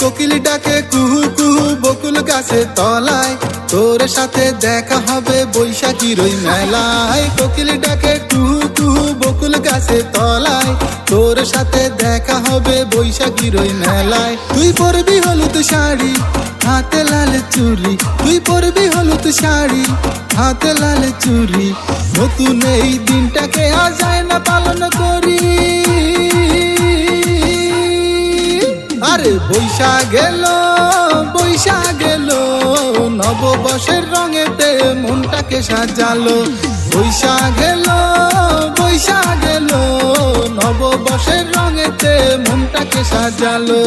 কোকিল ডাকে কুহু কুহু বকুল গাছে তলায়। তোর সাথে দেখা হবে বৈশাখীর ওই মেলায়। কোকিল ডাকে কুহু কুহু বকুল গাছে তলায়। তোর সাথে দেখা হবে বৈশাখীর ওই মেলায়। তুই পরবি হলুদ শাড়ি, হাতে লাল চুরি তুই পরবি হলুদ শাড়ি, হাতে লাল চুরি নতুন এই দিনটাকে আজ যায় না পালন করি। আরে বৈশাখ গেল বৈশা নববর্ষের রঙেতে মনটাকে সাজালো। বৈশা গেল বৈশা গেল নববর্ষের রঙেতে মনটাকে সাজালো।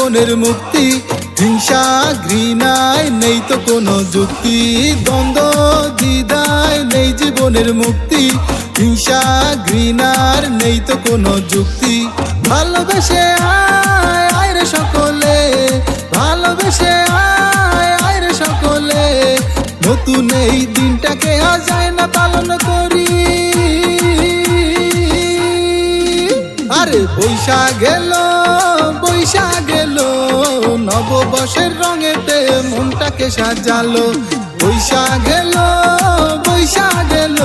জীবনের মুক্তি, হিংসা, ঘৃণায় নেই তো কোনো যুক্তি, দ্বন্দ্ব, দ্বিধায় নেই জীবনের মুক্তি, হিংসা, ঘৃণার নেই তো কোনো যুক্তি। ভালোবেসে আয় আয় রে সকলে, ভালোবেসে আয় আয় রে সকলে। নতুন এই দিনটাকে আজ যায় না পালন করি। আরে বৈশা গেল বৈশা গেল নববর্ষের রঙেতে মনটাকে সাজালো। বৈশা গেল বৈশা গেল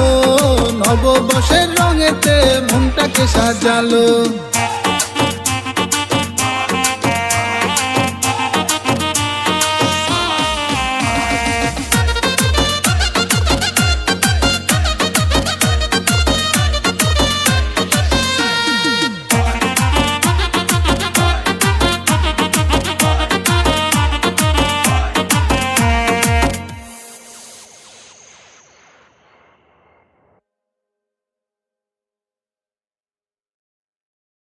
নববর্ষের রঙেতে মনটাকে সাজালো।